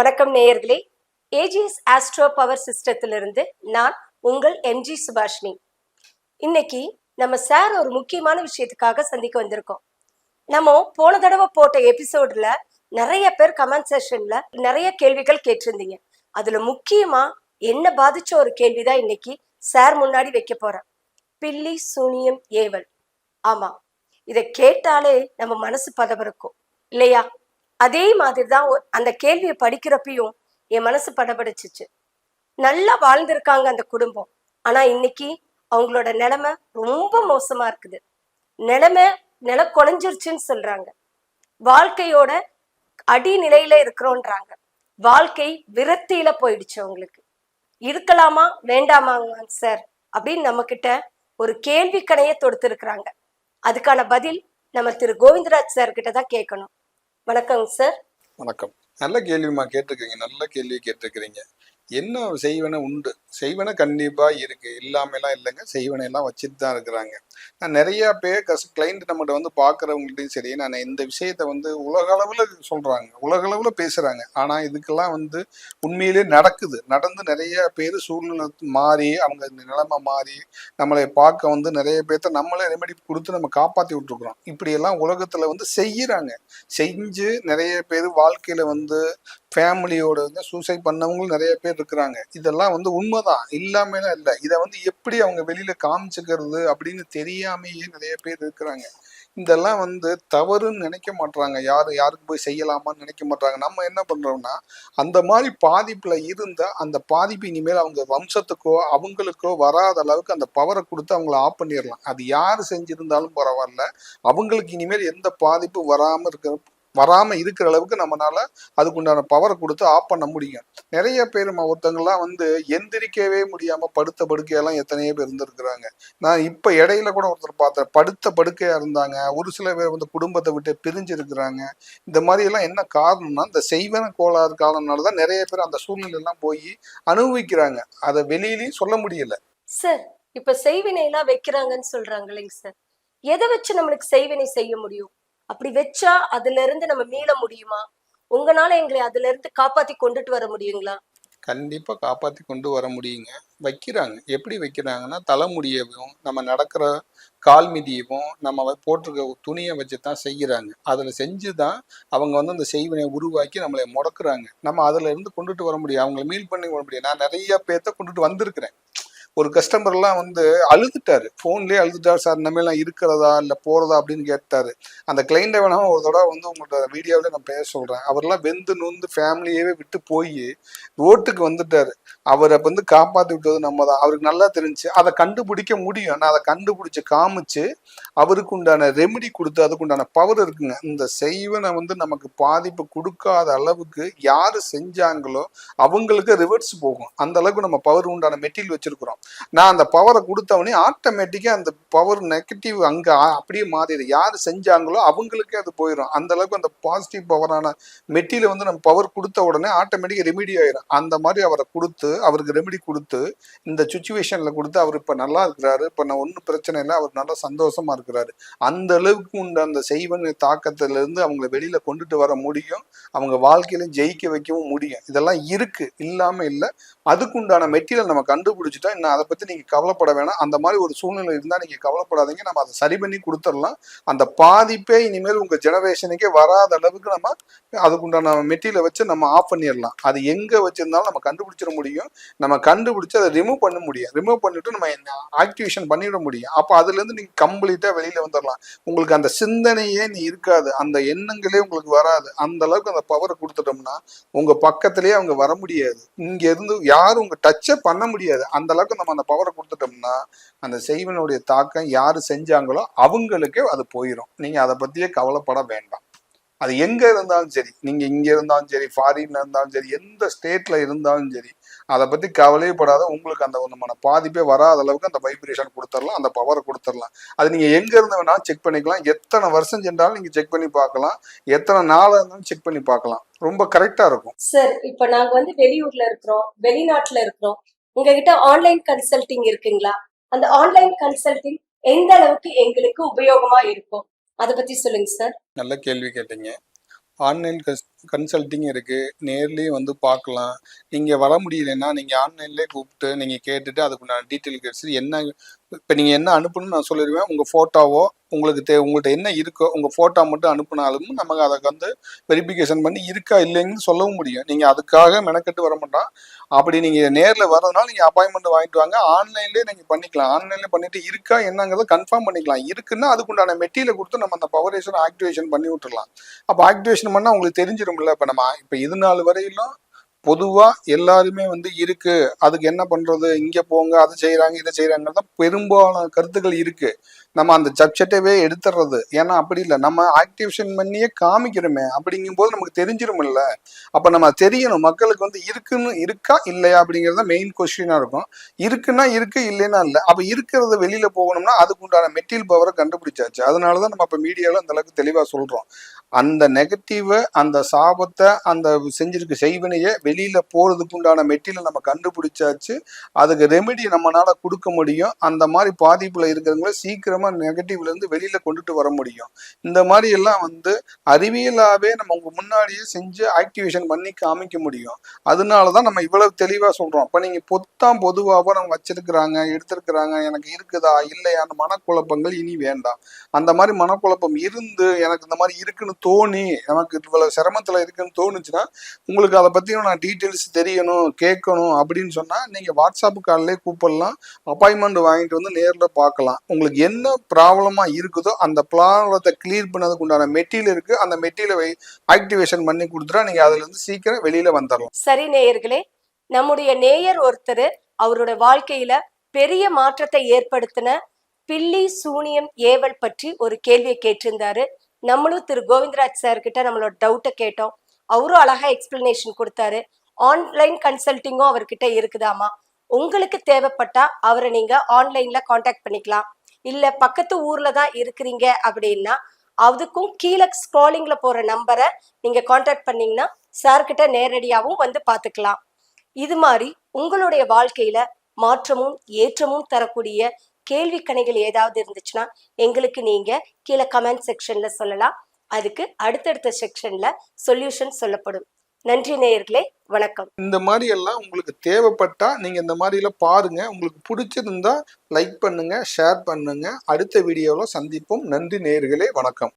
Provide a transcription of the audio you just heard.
வணக்கம் நேயர்களே. AGS astro power சிஸ்டத்திலிருந்து நான் உங்கள் எம்ஜி சுபாஷினி. இன்னைக்கு நம்ம சார் ஒரு முக்கியமான விஷயத்துக்காக சந்திக்க வந்திருக்கோம். நம்ம போன தடவை போட்ட எபிசோட்ல நிறைய பேர் கமெண்ட் செஷன்ல நிறைய கேள்விகள் கேட்டிருந்தீங்க. அதுல முக்கியமா என்ன பாதிச்ச ஒரு கேள்விதான் இன்னைக்கு சார் முன்னாடி வைக்க போறேன் பில்லி சூனியம் ஏவல். ஆமா இதை கேட்டாலே நம்ம மனசு பதவிருக்கும் இல்லையா? அதே மாதிரி தான் அந்த கேள்வியை படிக்கிறப்பையும் என் மனசு படபடிச்சிச்சு. நல்லா வாழ்ந்திருக்காங்க அந்த குடும்பம். ஆனா இன்னைக்கு அவங்களோட நிலைமை ரொம்ப மோசமா இருக்குது. நிலைமை நில குலைஞ்சிருச்சுன்னு சொல்றாங்க. வாழ்க்கையோட அடிநிலையில இருக்கிறோன்றாங்க. வாழ்க்கை விரக்தியில போயிடுச்சு அவங்களுக்கு. இருக்கலாமா வேண்டாமாங்க சார்? அப்படின்னு நம்ம கிட்ட ஒரு கேள்வி கணைய தொடுத்திருக்கிறாங்க. அதுக்கான பதில் நம்ம திரு. கோவிந்தராஜ் சார் கிட்ட தான் கேட்கணும். வணக்கங்க சார். வணக்கம். நல்ல கேள்விமா கேட்டிருக்கீங்க நல்ல கேள்வி கேட்டிருக்கிறீங்க. என்ன செய்வன உண்டு? செய்வன கண்டிப்பா இருக்கு. இல்லாமலாம் இல்லைங்க. செய்வன எல்லாம் வச்சுட்டு தான் இருக்கிறாங்க. நான் நிறைய பேர் கஸ் கிளைண்ட் நம்மகிட்ட வந்து பாக்குறவங்கள்ட்டையும் சரி நான் இந்த விஷயத்த வந்து உலக அளவுல சொல்றாங்க. உலக அளவுல பேசுறாங்க. ஆனா இதுக்கெல்லாம் வந்து உண்மையிலே நடக்குது. நடந்து நிறைய பேர் சூழ்நிலை மாறி அவங்க இந்த நிலைமை மாறி நம்மளை பார்க்க வந்து நிறைய பேர்த்த நம்மளே ரெமெடி கொடுத்து நம்ம காப்பாத்தி விட்டுருக்குறோம். இப்படியெல்லாம் உலகத்தில் உலகத்துல வந்து செய்யறாங்க. செஞ்சு நிறைய பேர் வாழ்க்கையில வந்து ஃபேமிலியோட வந்து சூசைட் பண்ணவங்களும் நிறைய பேர் இருக்கிறாங்க. இதெல்லாம் வந்து உண்மைதான். இல்லாமலாம் இல்லை. இதை வந்து எப்படி அவங்க வெளியில காமிச்சுக்கிறது அப்படின்னு தெரியாமையே நிறைய பேர் இருக்கிறாங்க. இதெல்லாம் வந்து தவறுன்னு நினைக்க மாட்டாங்க யாரு யாருக்கு போய் செய்யலாமான்னு நினைக்க மாட்டாங்க நம்ம என்ன பண்றோம்னா அந்த மாதிரி பாதிப்புல இருந்தா அந்த பாதிப்பு இனிமேல் அவங்க வம்சத்துக்கோ அவங்களுக்கோ வராத அளவுக்கு அந்த பவரை கொடுத்து அவங்கள ஆஃப் பண்ணிடலாம். அது யார் செஞ்சிருந்தாலும் பரவாயில்ல. அவங்களுக்கு இனிமேல் எந்த பாதிப்பும் வராம இருக்க வராமல் இருக்கிற அளவுக்கு நம்மளால அதுக்குண்டான பவரை கொடுத்து ஆஃப் பண்ண முடியும். நிறைய பேர் ஒருத்தங்கள்லாம் வந்து எந்திரிக்கவே முடியாமல் படுத்த படுக்கையெல்லாம் எத்தனையோ பேர் இருந்திருக்கிறாங்க. நான் இப்போ இடையில கூட ஒருத்தர் பார்த்தேன். படுத்த படுக்கையாக இருந்தாங்க. ஒரு சில பேர் வந்து குடும்பத்தை விட்டு பிரிஞ்சிருக்கிறாங்க. இந்த மாதிரி எல்லாம் என்ன காரணம்னா இந்த செய்வன கோளாறு காரணம்னால தான் நிறைய பேர் அந்த சூழ்நிலை எல்லாம் போய் அனுபவிக்கிறாங்க. அதை வெளியிலையும் சொல்ல முடியல. சார் இப்ப செய்வினை எல்லாம் வைக்கிறாங்கன்னு சொல்றாங்க இல்லைங்க சார் எதை வச்சு நம்மளுக்கு செய்வினை செய்ய முடியும்? அப்படி வச்சா அதுல இருந்து நம்ம மீள முடியுமா? உங்களால எங்களை அதுல இருந்து காப்பாத்தி கொண்டுட்டு வர முடியுங்களா? கண்டிப்பா காப்பாத்தி கொண்டு வர முடியுங்க. வைக்கிறாங்க. எப்படி வைக்கிறாங்கன்னா தலைமுடியவும் நம்ம நடக்கிற கால் மிதியவும் நம்ம போட்டிருக்க துணியை வச்சு தான் செய்கிறாங்க. அதில் செஞ்சு தான் அவங்க வந்து அந்த செய்வினை உருவாக்கி நம்மளை முடக்குறாங்க. நம்ம அதுல இருந்து கொண்டுட்டு வர முடியும். அவங்கள மீல் பண்ணி வர முடியும். நான் நிறைய பேர்த்த கொண்டுட்டு வந்திருக்கிறேன். ஒரு கஸ்டமர்லாம் வந்து அழுதுட்டாரு. ஃபோன்லேயே அழுதுட்டாரு சார் இந்த நான் இருக்கிறதா? இல்லை போகிறதா அப்படின்னு கேட்டாரு. அந்த கிளைண்ட்டை வேணாமல் ஒரு தடவை வந்து உங்களோட வீடியோவில் நான் பேச சொல்கிறேன் அவர்லாம் வெந்து நொந்து ஃபேமிலியவே விட்டு போய் ரோட்டுக்கு வந்துட்டாரு. அவரை வந்து காப்பாற்றி விட்டது நம்ம தான் அவருக்கு நல்லா தெரிஞ்சு அதை கண்டுபிடிக்க முடியும். நான் அதை கண்டுபிடிச்சி காமிச்சு அவருக்கு உண்டான ரெமெடி கொடுத்து அதுக்கு உண்டான பவர் இருக்குங்க. இந்த செய்வனை வந்து நமக்கு பாதிப்பு கொடுக்காத அளவுக்கு யார் செஞ்சாங்களோ அவங்களுக்கு ரிவர்ஸ் போகும். அந்த அளவுக்கு நம்ம பவர் உண்டான மெட்டீரியல் வச்சிருக்கிறோம். நான் அந்த பவரை கொடுத்தவனே ஆட்டோமேட்டிக்காக அந்த பவர் நெகட்டிவ் அங்கே அப்படியே மாறிடு யார் செஞ்சாங்களோ அவங்களுக்கே அது போயிடும் அந்த அளவுக்கு அந்த பாசிட்டிவ் பவரான மெட்டீரியல் வந்து நம்ம பவர் கொடுத்த உடனே ஆட்டோமேட்டிக்காக ரெமிடி ஆயிடும் அந்த மாதிரி அவரை கொடுத்து அவருக்கு ரெமிடி கொடுத்து இந்த சுச்சுவேஷனில் கொடுத்து அவர் இப்போ நல்லா இருக்கிறாரு. இப்போ நான் ஒன்றும் பிரச்சனை இல்லை. அவர் நல்லா சந்தோஷமா இருக்கிறாரு. அந்த அளவுக்கு உண்டு அந்த செய்வன் தாக்கத்திலிருந்து அவங்கள வெளியில் கொண்டுட்டு வர முடியும். அவங்க வாழ்க்கையில ஜெயிக்க வைக்கவும் முடியும். இதெல்லாம் இருக்கு. இல்லாமல் இல்லை. அதுக்குண்டான மெட்டீரியல் நம்ம கண்டுபிடிச்சிட்டா இன்னும் அதை பற்றி நீங்கள் கவலைப்பட வேணாம். அந்த மாதிரி ஒரு சூழ்நிலை இருந்தால் நீங்கள் கவலைப்படாதீங்க. நம்ம அதை சரி பண்ணி கொடுத்துடலாம். அந்த பாதிப்பே இனிமேல் உங்கள் ஜெனரேஷனுக்கே வராத அளவுக்கு நம்ம அதுக்குண்டான மெட்டீரியலை வச்சு நம்ம ஆஃப் பண்ணிடலாம். அது எங்கே வச்சுருந்தாலும் நம்ம கண்டுபிடிச்சிட முடியும். நம்ம கண்டுபிடிச்சி அதை ரிமூவ் பண்ண முடியும். ரிமூவ் பண்ணிட்டு நம்ம ஆக்டிவேஷன் பண்ணிட முடியும். அப்போ அதுலேருந்து நீங்கள் கம்ப்ளீட்டாக வெளியில் வந்துடலாம். உங்களுக்கு அந்த சிந்தனையே நீ இருக்காது. அந்த எண்ணங்களே உங்களுக்கு வராது. அந்த அளவுக்கு அந்த பவரை கொடுத்துட்டோம்னா உங்கள் பக்கத்துலேயே அவங்க வர முடியாது. இங்கே இருந்து யாரும் உங்கள் டச்சே பண்ண முடியாது. அந்த அளவுக்கு நம்ம அந்த பவரை கொடுத்துட்டோம்னா அந்த செய்வனுடைய தாக்கம் யாரு செஞ்சாங்களோ அவங்களுக்கே அது போயிடும் நீங்க அதை பற்றியே கவலைப்பட வேண்டாம். அது எங்க இருந்தாலும் சரி நீங்க இங்க இருந்தாலும் சரி ஃபாரின்ல இருந்தாலும் சரி எந்த ஸ்டேட்ல இருந்தாலும் சரி அதை பத்தி கவலையே படாத உங்களுக்கு அந்த ஒன்றுமான பாதிப்பே வராத அளவுக்கு அந்த வைப்ரேஷன் கொடுத்துடலாம் அந்த பவரை கொடுத்துடலாம். அது நீங்க எங்க இருந்து வேணாலும் செக் பண்ணிக்கலாம். எத்தனை வருஷம் சென்றாலும் நீங்க செக் பண்ணி பார்க்கலாம். எத்தனை நாள் இருந்தாலும் செக் பண்ணி பார்க்கலாம். ரொம்ப கரெக்டா இருக்கும். சார் இப்ப நாங்க வந்து வெளியூர்ல இருக்கிறோம் வெளிநாட்டுல இருக்கிறோம். உங்ககிட்ட ஆன்லைன் கன்சல்டிங் இருக்குங்களா? அந்த ஆன்லைன் கன்சல்டிங் எந்த அளவுக்கு எங்களுக்கு உபயோகமா இருக்கும்? அதை பத்தி சொல்லுங்க சார் நல்ல கேள்வி கேட்டீங்க. ஆன்லைன் கன்சல்ட்டிங் இருக்குது நேர்லேயும் வந்து பார்க்கலாம். நீங்கள் வர முடியலன்னா நீங்கள் ஆன்லைன்லேயே கூப்பிட்டு நீங்கள் கேட்டுட்டு அதுக்குண்டான டீட்டெயில் கிடைச்சி என்ன இப்போ நீங்கள் என்ன அனுப்பணும்னு நான் சொல்லிடுவேன். உங்கள் ஃபோட்டோவோ உங்களுக்கு தே உங்கள்கிட்ட என்ன இருக்கோ உங்கள் ஃபோட்டோ மட்டும் அனுப்புனாலும் நமக்கு அதை வந்து வெரிஃபிகேஷன் பண்ணி இருக்கா இல்லைன்னு சொல்லவும் முடியும். நீங்கள் அதுக்காக மெனக்கெட்டு வர மாட்டோம். அப்படி நீங்கள் நேரில் வரதுனால நீங்கள் அப்பாயின்மெண்ட் வாங்கிட்டு வாங்க. ஆன்லைன்லேயே நீங்கள் பண்ணிக்கலாம். ஆன்லைன்லேயே பண்ணிட்டு இருக்கா என்னங்கிறத கன்ஃபார்ம் பண்ணிக்கலாம். இருக்குன்னா அதுக்குண்டான மெட்டீரியல் கொடுத்து நம்ம அந்த பவரேஷன் ஆக்டிவேஷன் பண்ணி விட்டுறலாம். அப்போ ஆக்டிவேஷன் பண்ணால் உங்களுக்கு தெரிஞ்சிரும்ல இப்ப நம்ம இப்ப இது நாள் வரையிலும் பொதுவா எல்லாருமே வந்து இருக்கு. அதுக்கு என்ன பண்றது? இங்க போங்க அதை செய்யறாங்க இதை செய்யறாங்க பெரும்பாலான கருத்துக்கள் இருக்கு. நம்ம அந்த சப்ஜெக்டவே எடுத்துடுறது ஏன்னா அப்படி இல்லை. நம்ம ஆக்டிவேஷன் பண்ணியே காமிக்கிறோமே அப்படிங்கும்போது நமக்கு தெரிஞ்சிருமில்ல. அப்போ நம்ம தெரியணும். மக்களுக்கு வந்து இருக்குன்னு இருக்கா இல்லையா அப்படிங்கிறது மெயின் கொஸ்டினாக இருக்கும். இருக்குன்னா இருக்கு இல்லைன்னா இல்லை. அப்போ இருக்கிறத வெளியில் போகணும்னா அதுக்கு உண்டான மெட்டீரியல் பவரை கண்டுபிடிச்சாச்சு. அதனால தான் நம்ம இப்போ மீடியாவில் அந்த அளவுக்கு தெளிவாக சொல்கிறோம் அந்த நெகட்டிவை அந்த சாபத்தை அந்த செஞ்சிருக்க செய்வினையை வெளியில் போகிறதுக்கு உண்டான மெட்டீரியல் நம்ம கண்டுபிடிச்சாச்சு. அதுக்கு ரெமெடி நம்மளால் கொடுக்க முடியும். அந்த மாதிரி பாதிப்பில் இருக்கிறவங்கள சீக்கிரம் நெகட்டிவ்ல இருந்து வெளியில கொண்டுட்டு வர முடியும். இந்த மாதிரி எல்லாம் வந்து அறிவியலாவே நம்ம உங்க முன்னாடியே செஞ்சு ஆக்டிவேஷன் பண்ணி காமிக்க முடியும். அதனாலதான் நம்ம இவ்வளவு தெளிவா சொல்றோம். அப்ப நீங்க பொத்தாம் பொதுவாக நம்ம வச்சிருக்கிறாங்க எடுத்திருக்கிறாங்க எனக்கு இருக்குதா இல்லையான்னு மனக்குழப்பங்கள் இனி வேண்டாம். அந்த மாதிரி மனக்குழப்பம் இருந்து எனக்கு இந்த மாதிரி இருக்குன்னு தோணி நமக்கு இவ்வளவு சிரமத்துல இருக்குன்னு தோணுச்சுன்னா உங்களுக்கு அதை பத்தி நான் டீட்டெயில்ஸ் தெரியணும் கேட்கணும் அப்படின்னு சொன்னா நீங்க வாட்ஸ்அப் கால்லே கூப்பிடலாம் அப்பாயின்மெண்ட் வாங்கிட்டு வந்து நேரில் பார்க்கலாம். உங்களுக்கு என்ன ப்ராப்ளமா இருக்குதோ அந்த ப்ராப்ளத்தை கிளியர் பண்ணதுக்கு உண்டான மெட்டீரியல் இருக்கு. அந்த மெட்டீரியலை ஆக்டிவேஷன் பண்ணி கொடுத்துட்டா நீங்க அதுல இருந்து சீக்கிரம் வெளியில வந்துடலாம் சரி நேயர்களே நம்முடைய நேயர் ஒருத்தர் அவரோட வாழ்க்கையில பெரிய மாற்றத்தை ஏற்படுத்தின பில்லி சூனியம் ஏவல் பற்றி ஒரு கேள்வியை கேட்டிருந்தாரு. நம்மளும் திரு கோவிந்தராஜ் சார் கிட்ட நம்மளோட டவுட்டை கேட்டோம். அவரும் அழகா எக்ஸ்பிளனேஷன் கொடுத்தாரு. ஆன்லைன் கன்சல்டிங்கும் அவர்கிட்ட இருக்குதாமா? உங்களுக்கு தேவைப்பட்டா அவரை நீங்க ஆன்லைன்ல காண்டாக்ட் பண்ணிக்கலாம். இல்லை பக்கத்து ஊர்ல தான் இருக்கிறீங்க அப்படின்னா அதுக்கும் கீழே ஸ்க்ராலிங்ல போற நம்பரை நீங்க காண்டாக்ட் பண்ணீங்கன்னா சார்கிட்ட நேரடியாகவும் வந்து பார்த்துக்கலாம் இது மாதிரி உங்களுடைய வாழ்க்கையில மாற்றமும் ஏற்றமும் தரக்கூடிய கேள்வி கணைகள் ஏதாவது இருந்துச்சுன்னா எங்களுக்கு நீங்க கீழே கமெண்ட் செக்ஷன்ல சொல்லலாம். அதுக்கு அடுத்தடுத்த செக்ஷன்ல சொல்யூஷன் சொல்லப்படும். நன்றி நேயர்களே வணக்கம். இந்த மாதிரி எல்லாம் உங்களுக்கு தேவைப்பட்டா நீங்க இந்த மாதிரி எல்லாம் பாருங்க. உங்களுக்கு பிடிச்சிருந்தா லைக் பண்ணுங்க ஷேர் பண்ணுங்க. அடுத்த வீடியோல சந்திப்போம். நன்றி நேயர்களே வணக்கம்.